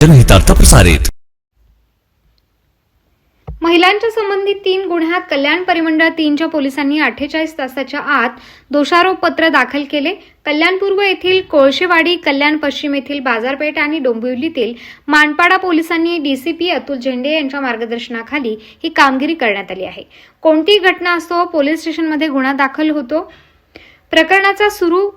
जनहितार्थ प्रसारित. महिलांच्या संबंधित तीन गुन्ह्यात कल्याण परिमंडळ तीनच्या पोलिसांनी अठ्ठेचाळीस तासाच्या आत दोषारोप पत्र दाखल केले. कल्याण पूर्व येथील कोळशेवाडी कल्याण पश्चिम येथील बाजारपेठ आणि डोंबिवलीतील मानपाडा पोलिसांनी डीसीपी अतुल झेंडे यांच्या मार्गदर्शनाखाली ही कामगिरी करण्यात आली आहे. कोणतीही घटना असो पोलीस स्टेशनमध्ये गुन्हा दाखल होतो. प्रकरणाचा सुरू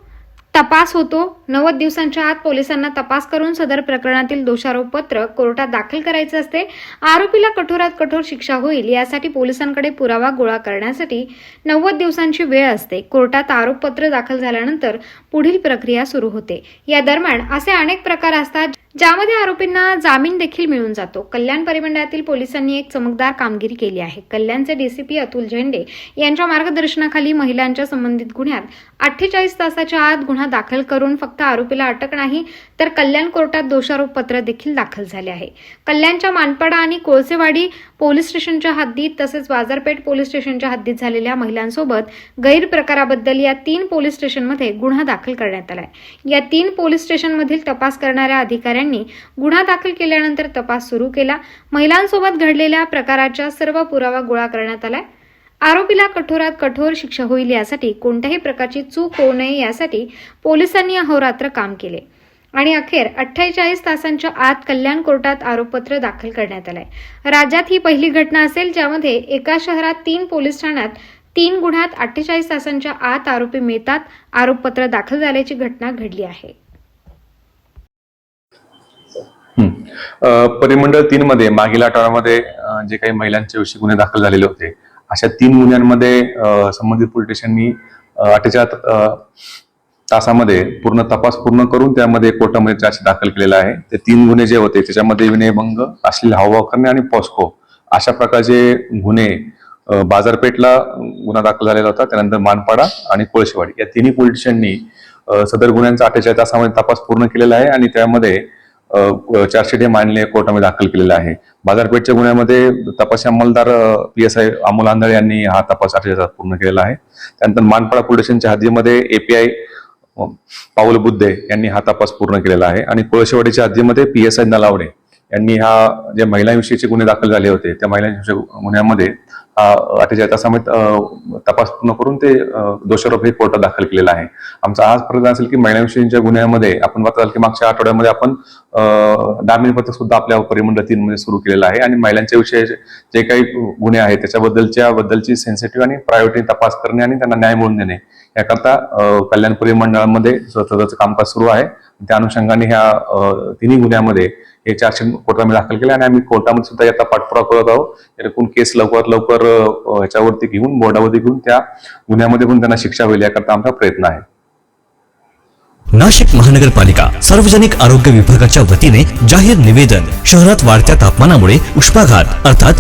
तपास होतो. नव्वद दिवसांच्या आत पोलिसांना तपास करून सदर प्रकरणातील दोषारोपपत्र कोर्टात दाखल करायचे असते. आरोपीला कठोरात कठोर शिक्षा होईल यासाठी पोलिसांकडे पुरावा गोळा करण्यासाठी नव्वद दिवसांची वेळ असते. कोर्टात आरोपपत्र दाखल झाल्यानंतर पुढील प्रक्रिया सुरू होते. या दरम्यान असे अनेक प्रकार असतात ज्यामध्ये आरोपींना जामीन देखील मिळून जातो. कल्याण परिमंडळातील पोलिसांनी एक चमकदार कामगिरी केली आहे. कल्याणचे डीसीपी अतुल झेंडे यांच्या मार्गदर्शनाखाली महिलांच्या संबंधित गुन्ह्यात अठ्ठेचाळीस तासाच्या आत गुन्हा दाखल करून फक्त आरोपीला अटक नाही तर कल्याण कोर्टात दोषारोपपत्र देखील दाखल झाले आहे. कल्याणच्या मानपाडा आणि कोळसेवाडी पोलीस स्टेशनच्या हद्दीत तसेच बाजारपेठ पोलीस स्टेशनच्या हद्दीत झालेल्या महिलांसोबत गैरप्रकाराबद्दल या तीन पोलीस स्टेशनमध्ये गुन्हा दाखल करण्यात आलाय. या तीन पोलीस स्टेशनमधील तपास करणाऱ्या अधिकाऱ्यांनी गुन्हा दाखल केल्यानंतर तपास सुरू केला. महिलांसोबत घडलेल्या प्रकाराच्या सर्व पुरावा गोळा करण्यात आलाय. आरोपीला कठोरात कठोर शिक्षा होईल यासाठी कोणत्याही प्रकारची चूक होऊ नये यासाठी पोलिसांनी अहोरात्र काम केले. आणि अखेर अठ्ठेचाळीस तासांच्या आत कल्याण कोर्टात आरोपपत्र दाखल करण्यात आलंय. राज्यात ही पहिली घटना असेल ज्यामध्ये एका शहरात तीन पोलीस ठाण्यात तीन गुन्ह्यात अठ्ठेचाळीस तासांच्या आत आरोपी मिळतात. आरोपपत्र दाखल झाल्याची घटना घडली आहे. परिमंडळ तीन मध्ये मागील आठवड्यामध्ये जे काही महिलांच्या विषयी गुन्हे दाखल झालेले होते अशा तीन गुन्ह्यांमध्ये संबंधित पोलीस स्टेशननी अठ्ठेचाळीस तासामध्ये पूर्ण तपास पूर्ण करून त्यामध्ये कोर्टामध्ये चार्ज दाखल केलेला आहे. ते तीन गुन्हे जे होते त्याच्यामध्ये विनयभंग अश्लील हावभाव करणे आणि पॉस्को अशा प्रकारचे गुन्हे बाजारपेठला गुन्हा दाखल झालेला होता. त्यानंतर मानपाडा आणि कोळशेवाडी या तिन्ही पोलीस सदर गुन्ह्यांचा अठ्ठेचाळीस तासामध्ये तपास पूर्ण केलेला आहे आणि त्यामध्ये चार्जशीट हे मानले कोर्टामध्ये दाखल केलेलं आहे. बाजारपेठच्या गुन्ह्यामध्ये तपास अंमलदार P S I Amol Andhale यांनी हा तपास अठ्ठेचाळीस तासात पूर्ण केलेला आहे. त्यानंतर मानपाडा पोलीस स्टेशनच्या हद्दीमध्ये एपीआय पाऊल बुद्धे यांनी हा तपास पूर्ण केलेला आहे. आणि कोळशेवाडीच्या हद्दीमध्ये पी एस आय नलावडे यांनी हा जे महिलांविषयीचे गुन्हे दाखल झाले होते त्या महिलांविषयी गुन्ह्यामध्ये हा अठ्ठेचाळीस तासामध्ये तपास पूर्ण करून ते दोषारोप हे कोर्टात दाखल केलेला आहे. आमचा आज प्रयत्न असेल की महिलांविषयीच्या गुन्ह्यामध्ये आपण बघताल की मागच्या आठवड्यामध्ये आपण दामिनी पथक सुद्धा आपल्या परिमंडळ तीन मध्ये सुरू केलेलं आहे. आणि महिलांच्या विषयी जे काही गुन्हे आहेत त्याच्याबद्दलच्या बद्दलची सेन्सिटिव्ह आणि प्रायोरिटी तपास करणे आणि त्यांना न्याय मिळवून देणे. याकरता अ, कल्याण परिमंडळामध्ये सततचं कामकाज सुरू आहे. त्या अनुषंगाने ह्या तिन्ही गुन्ह्यामध्ये हे चारशे कोर्टात आम्ही दाखल केले आणि आम्ही कोर्टामध्ये सुद्धा याचा पाठपुरावा करत आहोत. एकूण केस लवकरात लवकर ह्याच्यावरती घेऊन बोर्डावरती घेऊन त्या गुन्ह्यामध्ये पण त्यांना शिक्षा होईल याकरता आमचा प्रयत्न आहे. नाशिक महानगरपालिका सार्वजनिक आरोग्य विभागाच्या वतीने जाहीर निवेदन शहरात वाढत्या तापमानामुळे उष्माघात अर्थात